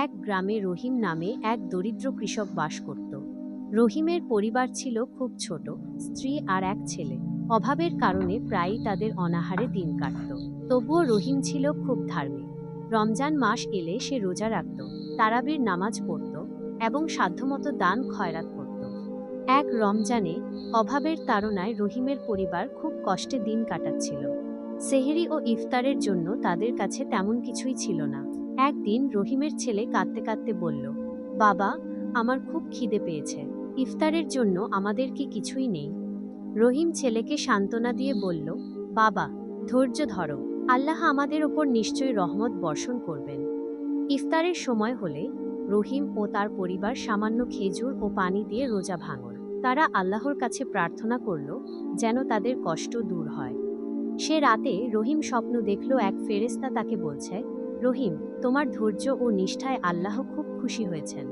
এক গ্রামে রহিম নামে এক দরিদ্র কৃষক বাস করত। রহিমের পরিবার ছিল খুব ছোট, স্ত্রী আর এক ছেলে। অভাবের কারণে প্রায়ই তাদের অনাহারে দিন কাটত। তবুও রহিম ছিল খুব ধার্মিক। রমজান মাস এলে সে রোজা রাখত, তারাবির নামাজ পড়ত এবং সাধ্যমতো দান খয়রাত করত। এক রমজানে অভাবের তাড়নায় রহিমের পরিবার খুব কষ্টে দিন কাটাচ্ছিল। সেহেরি ও ইফতারের জন্য তাদের কাছে তেমন কিছুই ছিল না। একদিন রহিমের ছেলে কাঁদতে কাঁদতে বলল, বাবা, আমার খুব খিদে পেয়েছে। ইফতারের জন্য আমাদের কি কিছুই নেই? রহিম ছেলেকে সান্ত্বনা দিয়ে বলল, বাবা, ধৈর্য ধরো। আল্লাহ আমাদের ওপর নিশ্চয়ই রহমত বর্ষণ করবেন। ইফতারের সময় হলে রহিম ও তার পরিবার সামান্য খেজুর ও পানি দিয়ে রোজা ভাঙল। তারা আল্লাহর কাছে প্রার্থনা করল যেন তাদের কষ্ট দূর হয়। সে রাতে রহিম স্বপ্ন দেখল এক ফেরেস্তা তাকে বলছে রহিম তোমার ধৈর্য ও নিষ্ঠায় আল্লাহ খুব খুশি হয়েছেন।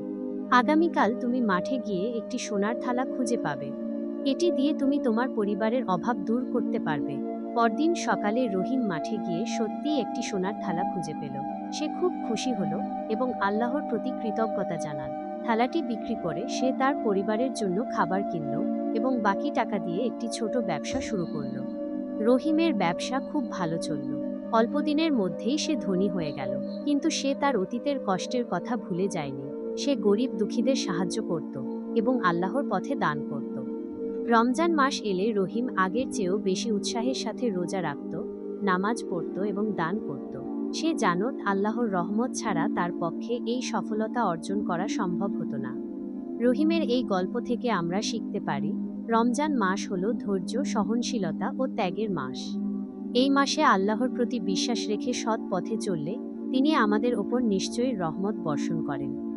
আগামীকাল তুমি মাঠে গিয়ে একটি সোনার থালা খুঁজে পাবে। এটি দিয়ে তুমি তোমার পরিবারের অভাব দূর করতে পারবে। পরদিন সকালে রহিম মাঠে গিয়ে সত্যিই একটি সোনার থালা খুঁজে পেল। সে খুব খুশি হল এবং আল্লাহর প্রতি কৃতজ্ঞতা জানান থালাটি বিক্রি করে সে তার পরিবারের জন্য খাবার কিনল এবং বাকি টাকা দিয়ে একটি ছোট ব্যবসা শুরু করল। রহিমের ব্যবসা খুব ভালো চলল। অল্পদিনের মধ্যেই সে ধনী হয়ে গেল, কিন্তু সে তার অতীতের কষ্টের কথা ভুলে যায়নি। সে গরিব দুঃখীদের সাহায্য করত এবং আল্লাহর পথে দান করত। রমজান মাস এলে রহিম আগের চেয়েও বেশি উৎসাহের সাথে রোজা রাখত, নামাজ পড়ত এবং দান করত। সে জানত আল্লাহর রহমত ছাড়া তার পক্ষে এই সফলতা অর্জন করা সম্ভব হতো না। রহিমের এই গল্প থেকে আমরা শিখতে পারি, রমজান মাস হল ধৈর্য, সহনশীলতা ও ত্যাগের মাস। এই মাসে আল্লাহর প্রতি বিশ্বাস রেখে সৎ পথে চললে তিনি আমাদের ওপর নিশ্চয়ই রহমত বর্ষণ করেন।